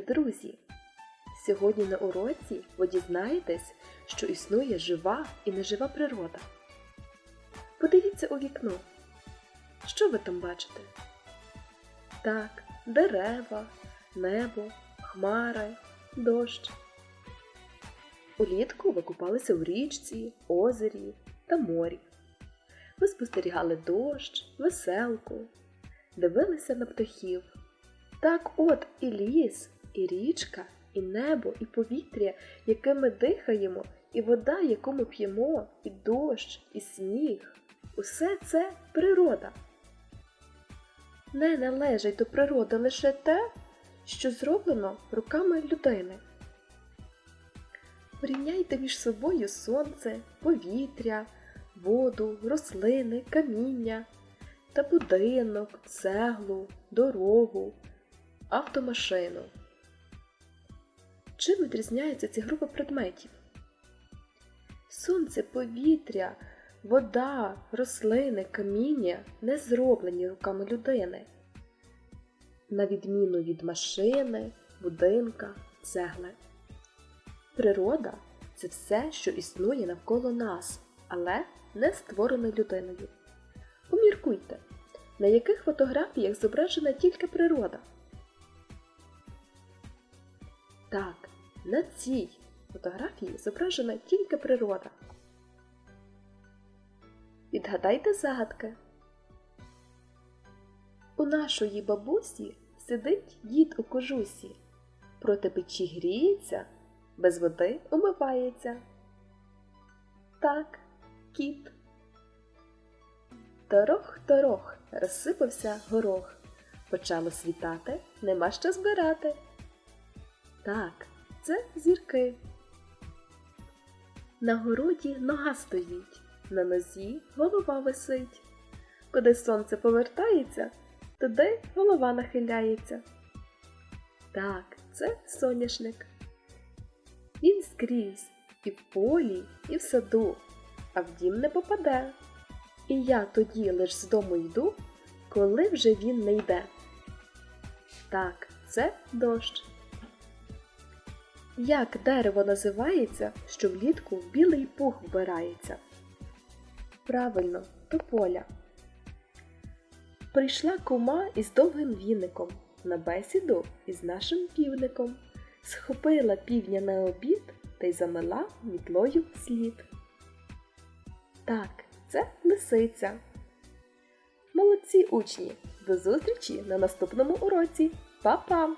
друзі! Сьогодні на уроці ви дізнаєтесь, що існує жива і нежива природа. Подивіться у вікно. Що ви там бачите? Так, дерева, небо, хмари, дощ. Улітку ви купалися у річці, озері та морі. Ви спостерігали дощ, веселку, дивилися на птахів. Так от і ліс, і річка, і небо, і повітря, яке ми дихаємо, і вода, яку ми п'ємо, і дощ, і сніг. Усе це природа. Не належить до природи лише те, що зроблено руками людини. Порівняйте між собою сонце, повітря, воду, рослини, каміння та будинок, цеглу, дорогу, автомашину. Чим відрізняються ці групи предметів? Сонце, повітря, вода, рослини, каміння не зроблені руками людини. На відміну від машини, будинка, цегли. Природа це все, що існує навколо нас, але не створене людиною. Поміркуйте, на яких фотографіях зображена тільки природа. Так, на цій фотографії зображена тільки природа. Відгадайте загадки. У нашої бабусі сидить дід у кожусі, проти печі гріється, без води умивається. Так, кіт. Торох-торох розсипався горох. Почало світати, нема що збирати. Так, це зірки. На городі нога стоїть, на нозі голова висить. Куди сонце повертається, туди голова нахиляється. Так, це соняшник. Він скрізь і в полі, і в саду, а в дім не попаде. І я тоді лиш з дому йду, коли вже він не йде. Так, це дощ. Як дерево називається, що влітку білий пух вбирається? Правильно, тополя. Прийшла кума із довгим віником на бесіду із нашим півником. Схопила півня на обід та й замила мітлою слід. Так, це лисиця. Молодці учні! До зустрічі на наступному уроці. Па-па!